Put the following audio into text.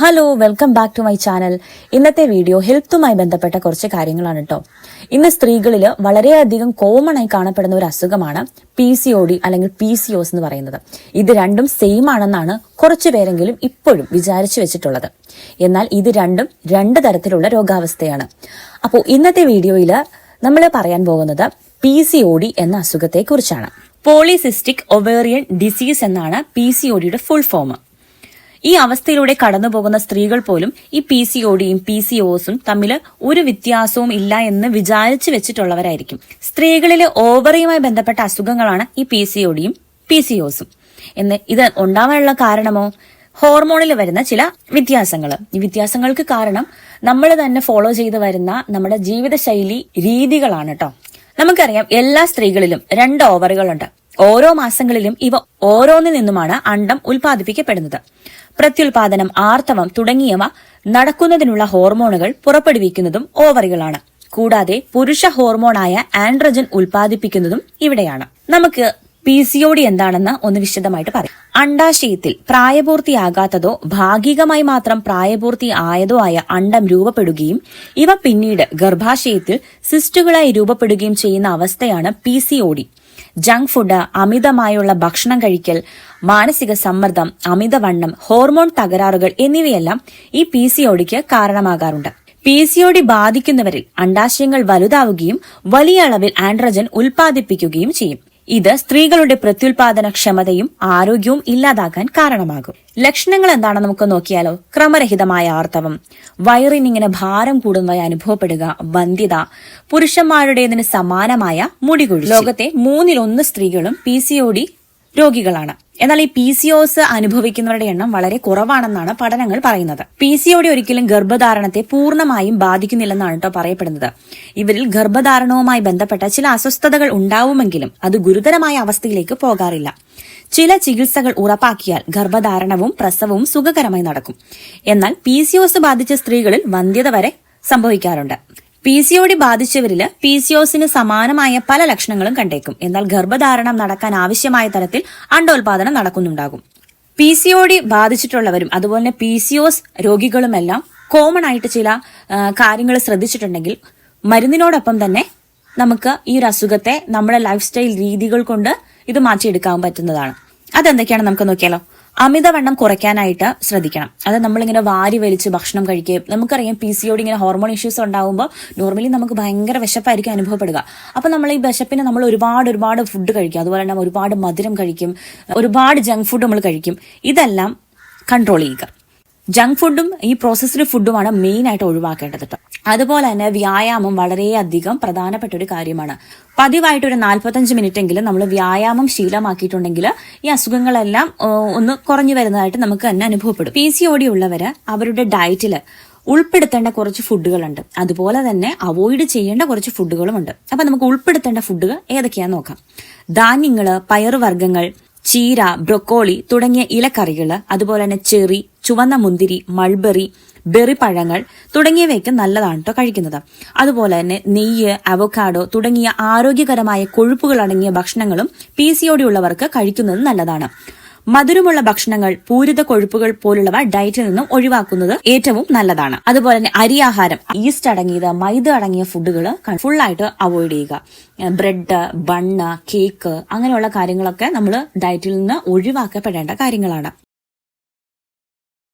Hello welcome back to my channel ഇന്നത്തെ video ഹെൽത്തുമായി ബന്ധപ്പെട്ട കുറച്ച് കാര്യങ്ങളാണ് കേട്ടോ ഇന്ന് സ്ത്രീകളിൽ വളരെയധികം കോമൺ ആയി കാണപ്പെടുന്ന ഒരു അസുഖമാണ് പി സി ഒ ഡി അല്ലെങ്കിൽ പി സി ഒസ് എന്ന് പറയുന്നത്. ഇത് രണ്ടും സെയിം ആണെന്നാണ് കുറച്ചു പേരെങ്കിലും ഇപ്പോഴും വിചാരിച്ചു വെച്ചിട്ടുള്ളത്. എന്നാൽ ഇത് രണ്ടും രണ്ട് തരത്തിലുള്ള രോഗാവസ്ഥയാണ്. അപ്പോൾ ഇന്നത്തെ വീഡിയോയിൽ നമ്മൾ പറയാൻ പോകുന്നത് പി സി ഒ ഡി എന്ന അസുഖത്തെ കുറിച്ചാണ് പോളിസിസ്റ്റിക് ഒവേറിയൻ ഡിസീസ് എന്നാണ് പി സി ഒ ഡിയുടെ ഫുൾ ഫോം ഈ അവസ്ഥയിലൂടെ കടന്നുപോകുന്ന സ്ത്രീകൾ പോലും ഈ പി സി ഒഡിയും പി സി ഒസും തമ്മിൽ ഒരു വ്യത്യാസവും ഇല്ല എന്ന് വിചാരിച്ചു വെച്ചിട്ടുള്ളവരായിരിക്കും. സ്ത്രീകളിലെ ഓവറിയുമായി ബന്ധപ്പെട്ട അസുഖങ്ങളാണ് ഈ പി സി ഒഡിയും പി സി ഒസും എന്ന് ഇത് ഉണ്ടാവാനുള്ള കാരണമോ? ഹോർമോണിൽ വരുന്ന ചില വ്യത്യാസങ്ങൾ ഈ വ്യത്യാസങ്ങൾക്ക് കാരണം നമ്മൾ തന്നെ ഫോളോ ചെയ്ത് വരുന്ന നമ്മുടെ ജീവിതശൈലി രീതികളാണ് കേട്ടോ നമുക്കറിയാം എല്ലാ സ്ത്രീകളിലും രണ്ട് ഓവറുകളുണ്ട്. ഓരോ മാസങ്ങളിലും ഇവ ഓരോന്നിൽ നിന്നുമാണ് അണ്ടം ഉൽപ്പാദിപ്പിക്കപ്പെടുന്നത്. പ്രത്യുൽപാദനം ആർത്തവം തുടങ്ങിയവ നടക്കുന്നതിനുള്ള ഹോർമോണുകൾ പുറപ്പെടുവിക്കുന്നതും ഓവറികളാണ്. കൂടാതെ പുരുഷ ഹോർമോണായ ആൻഡ്രജൻ ഉൽപ്പാദിപ്പിക്കുന്നതും ഇവിടെയാണ്. നമുക്ക് പി സി ഒ ഡി എന്താണെന്ന് ഒന്ന് വിശദമായിട്ട് പറയാം. അണ്ടാശയത്തിൽ പ്രായപൂർത്തിയാകാത്തതോ ഭാഗികമായി മാത്രം പ്രായപൂർത്തി ആയതോ ആയ അണ്ടം രൂപപ്പെടുകയും ഇവ പിന്നീട് ഗർഭാശയത്തിൽ സിസ്റ്റുകളായി രൂപപ്പെടുകയും ചെയ്യുന്ന അവസ്ഥയാണ് P C O D. Junk food അമിതമായുള്ള ഭക്ഷണം കഴിക്കൽ മാനസിക സമ്മർദ്ദം അമിതവണ്ണം ഹോർമോൺ തകരാറുകൾ എന്നിവയെല്ലാം ഈ പി സി ഒടിക്ക് കാരണമാകാറുണ്ട്. പി സി ബാധിക്കുന്നവരിൽ അണ്ടാശയങ്ങൾ വലുതാവുകയും വലിയ അളവിൽ ആൻഡ്രജൻ ഉൽപ്പാദിപ്പിക്കുകയും ചെയ്യും. ഇത് സ്ത്രീകളുടെ പ്രത്യുൽപാദന ക്ഷമതയും ആരോഗ്യവും ഇല്ലാതാക്കാൻ കാരണമാകും. ലക്ഷണങ്ങൾ എന്താണെന്ന് നമുക്ക് നോക്കിയാലോ? ക്രമരഹിതമായ ആർത്തവം. വയറിന് ഇങ്ങനെ ഭാരം കൂടുന്നതായി അനുഭവപ്പെടുക വന്ധ്യത പുരുഷന്മാരുടേതിന് സമാനമായ മുടികൊഴി ലോകത്തെ മൂന്നിലൊന്ന് സ്ത്രീകളും പി രോഗികളാണ്. എന്നാൽ ഈ പി സി ഒസ് അനുഭവിക്കുന്നവരുടെ എണ്ണം വളരെ കുറവാണെന്നാണ് പഠനങ്ങൾ പറയുന്നത്. പി സി ഒടി ഒരിക്കലും ഗർഭധാരണത്തെ പൂർണമായും ബാധിക്കുന്നില്ലെന്നാണ് കേട്ടോ പറയപ്പെടുന്നത്. ഇവരിൽ ഗർഭധാരണവുമായി ബന്ധപ്പെട്ട ചില അസ്വസ്ഥതകൾ ഉണ്ടാവുമെങ്കിലും അത് ഗുരുതരമായ അവസ്ഥയിലേക്ക് പോകാറില്ല. ചില ചികിത്സകൾ ഉറപ്പാക്കിയാൽ ഗർഭധാരണവും പ്രസവവും സുഖകരമായി നടക്കും. എന്നാൽ പി സി ഒസ് ബാധിച്ച സ്ത്രീകളിൽ വന്ധ്യത വരെ സംഭവിക്കാറുണ്ട്. പി സി ഒ ഡി ബാധിച്ചവരിൽ പി സി ഒസിന് സമാനമായ പല ലക്ഷണങ്ങളും കണ്ടേക്കും. എന്നാൽ ഗർഭധാരണം നടക്കാൻ ആവശ്യമായ തരത്തിൽ അണ്ടോൽപാദനം നടക്കുന്നുണ്ടാകും. പി സി ഒ ഡി ബാധിച്ചിട്ടുള്ളവരും അതുപോലെ തന്നെ പി സി ഒസ് രോഗികളുമെല്ലാം കോമൺ ആയിട്ട് ചില കാര്യങ്ങൾ ശ്രദ്ധിച്ചിട്ടുണ്ടെങ്കിൽ മരുന്നിനോടൊപ്പം തന്നെ നമുക്ക് ഈ ഒരു അസുഖത്തെ നമ്മുടെ ലൈഫ് സ്റ്റൈൽ രീതികൾ കൊണ്ട് ഇത് മാറ്റിയെടുക്കാൻ പറ്റുന്നതാണ്. അതെന്തൊക്കെയാണ്? നമുക്ക് നോക്കിയാലോ. അമിതവണ്ണം കുറയ്ക്കാനായിട്ട് ശ്രദ്ധിക്കണം. അത് നമ്മളിങ്ങനെ വാരി വലിച്ച് ഭക്ഷണം കഴിക്കുകയും നമുക്കറിയാം പി സി ഇങ്ങനെ ഹോർമോൺ ഇഷ്യൂസ് ഉണ്ടാകുമ്പോൾ നോർമലി നമുക്ക് ഭയങ്കര വിശപ്പായിരിക്കും അനുഭവപ്പെടുക. അപ്പോൾ നമ്മൾ ഈ വിശപ്പിനെ നമ്മൾ ഒരുപാട് ഒരുപാട് ഫുഡ് കഴിക്കും. അതുപോലെ തന്നെ ഒരുപാട് മധുരം കഴിക്കും. ഒരുപാട് ജങ്ക് ഫുഡ് നമ്മൾ കഴിക്കും. ഇതെല്ലാം കൺട്രോൾ ചെയ്യുക. ജങ്ക് ഫുഡും ഈ പ്രോസസ്ഡ് ഫുഡുമാണ് മെയിൻ ആയിട്ട് ഒഴിവാക്കേണ്ടത് കേട്ടോ അതുപോലെ തന്നെ വ്യായാമം വളരെയധികം പ്രധാനപ്പെട്ട ഒരു കാര്യമാണ്. പതിവായിട്ട് ഒരു നാൽപ്പത്തഞ്ച് മിനിറ്റ് എങ്കിലും നമ്മൾ വ്യായാമം ശീലമാക്കിയിട്ടുണ്ടെങ്കിൽ ഈ അസുഖങ്ങളെല്ലാം ഒന്ന് കുറഞ്ഞു വരുന്നതായിട്ട് നമുക്ക് തന്നെ അനുഭവപ്പെടും. പി സി ഡി ഉള്ളവര് അവരുടെ ഡയറ്റിൽ ഉൾപ്പെടുത്തേണ്ട കുറച്ച് ഫുഡുകളുണ്ട്. അതുപോലെ തന്നെ അവോയ്ഡ് ചെയ്യേണ്ട കുറച്ച് ഫുഡുകളുമുണ്ട്. അപ്പൊ നമുക്ക് ഉൾപ്പെടുത്തേണ്ട ഫുഡുകൾ ഏതൊക്കെയാന്ന് നോക്കാം. ധാന്യങ്ങൾ പയറുവർഗങ്ങൾ ചീര ബ്രൊക്കോളി തുടങ്ങിയ ഇലക്കറികൾ അതുപോലെ തന്നെ ചെറി ചുവന്ന മുന്തിരി മൾബറി ബെറി പഴങ്ങൾ തുടങ്ങിയവയൊക്കെ നല്ലതാണ് കേട്ടോ കഴിക്കുന്നത്. അതുപോലെ തന്നെ നെയ്യ് അവക്കാഡോ തുടങ്ങിയ ആരോഗ്യകരമായ കൊഴുപ്പുകൾ അടങ്ങിയ ഭക്ഷണങ്ങളും പി ഉള്ളവർക്ക് കഴിക്കുന്നത് നല്ലതാണ്. മധുരമുള്ള ഭക്ഷണങ്ങൾ പൂരിത കൊഴുപ്പുകൾ പോലുള്ളവ ഡയറ്റിൽ നിന്നും ഒഴിവാക്കുന്നത് ഏറ്റവും നല്ലതാണ്. അതുപോലെ തന്നെ അരിയാഹാരം ഈസ്റ്റ് അടങ്ങിയത് മൈദ അടങ്ങിയ ഫുഡുകൾ ആയിട്ട് അവോയ്ഡ് ചെയ്യുക. ബ്രെഡ് ബണ്ണ് കേക്ക് അങ്ങനെയുള്ള കാര്യങ്ങളൊക്കെ നമ്മൾ ഡയറ്റിൽ നിന്ന് ഒഴിവാക്കപ്പെടേണ്ട കാര്യങ്ങളാണ്.